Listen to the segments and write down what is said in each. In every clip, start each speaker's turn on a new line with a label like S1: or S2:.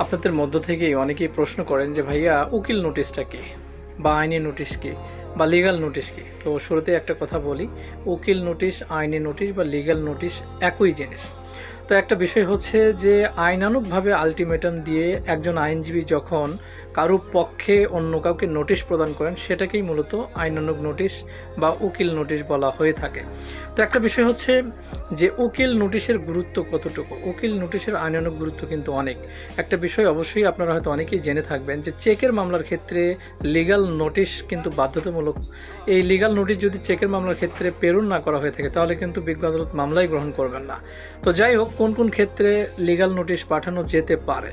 S1: আপনাদের মধ্য থেকেই অনেকেই প্রশ্ন করেন যে, ভাইয়া, উকিল নোটিশটা কি? বা আইনি নোটিশ কি? বা লিগ্যাল নোটিশ কি? তো শুরুতে একটা কথা বলি, উকিল নোটিশ, আইনি নোটিশ বা লিগ্যাল নোটিশ একই জিনিস। তো একটা বিষয় হচ্ছে যে আইনানুকভাবে আলটিমেটাম দিয়ে একজন আইনজীবী যখন কারও পক্ষে অন্য কাউকে নোটিশ প্রদান করেন, সেটাকেই মূলত আইনানুগ নোটিশ বা উকিল নোটিশ বলা হয়ে থাকে। তো একটা বিষয় হচ্ছে যে উকিল নোটিশের গুরুত্ব কতটুকু? উকিল নোটিশের আইনানুক গুরুত্ব কিন্তু অনেক। একটা বিষয় অবশ্যই আপনারা হয়তো অনেকেই জেনে থাকবেন যে চেকের মামলার ক্ষেত্রে লিগাল নোটিশ কিন্তু বাধ্যতামূলক। এই লিগাল নোটিশ যদি চেকের মামলার ক্ষেত্রে প্রেরণ না করা হয়ে থাকে, তাহলে কিন্তু বিজ্ঞ আদালত মামলাই গ্রহণ করবেন না। তো যাই হোক, কোন কোন ক্ষেত্রে লিগাল নোটিশ পাঠানো যেতে পারে?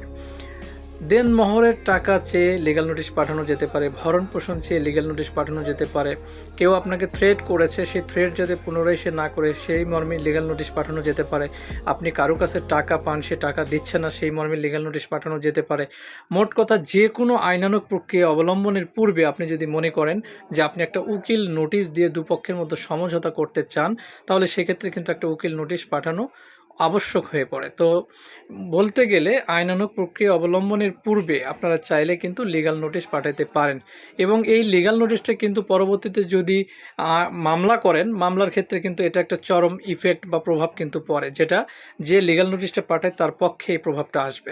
S1: দেন মোহরের টাকা চেয়ে লিগ্যাল নোটিশ পাঠানো যেতে পারে, ভরণ পোষণ চেয়ে লিগ্যাল নোটিশ পাঠানো যেতে পারে। কেউ আপনাকে থ্রেড করেছে, সেই থ্রেড যাতে পুনরায় সে না করে, সেই মর্মে লিগাল নোটিশ পাঠানো যেতে পারে। আপনি কারও কাছে টাকা পান, সে টাকা দিচ্ছে না, সেই মর্মে লিগাল নোটিশ পাঠানো যেতে পারে। মোট কথা, যে কোনো আইনানুগ প্রক্রিয়া অবলম্বনের পূর্বে আপনি যদি মনে করেন যে আপনি একটা উকিল নোটিশ দিয়ে দুপক্ষের মধ্যে সমঝোতা করতে চান, তাহলে সেক্ষেত্রে কিন্তু একটা উকিল নোটিশ পাঠানো আবশ্যক হয়ে পড়ে। তো বলতে গেলে আইনানুক প্রক্রিয়া অবলম্বনের পূর্বে আপনারা চাইলে কিন্তু লিগাল নোটিশ পাঠাতে পারেন এবং এই লিগাল নোটিশটা কিন্তু পরবর্তীতে যদি মামলা করেন, মামলার ক্ষেত্রে কিন্তু এটা একটা চরম ইফেক্ট বা প্রভাব কিন্তু পড়ে, যেটা যে লিগাল নোটিশটা পাঠায় তার পক্ষে এই প্রভাবটা আসবে।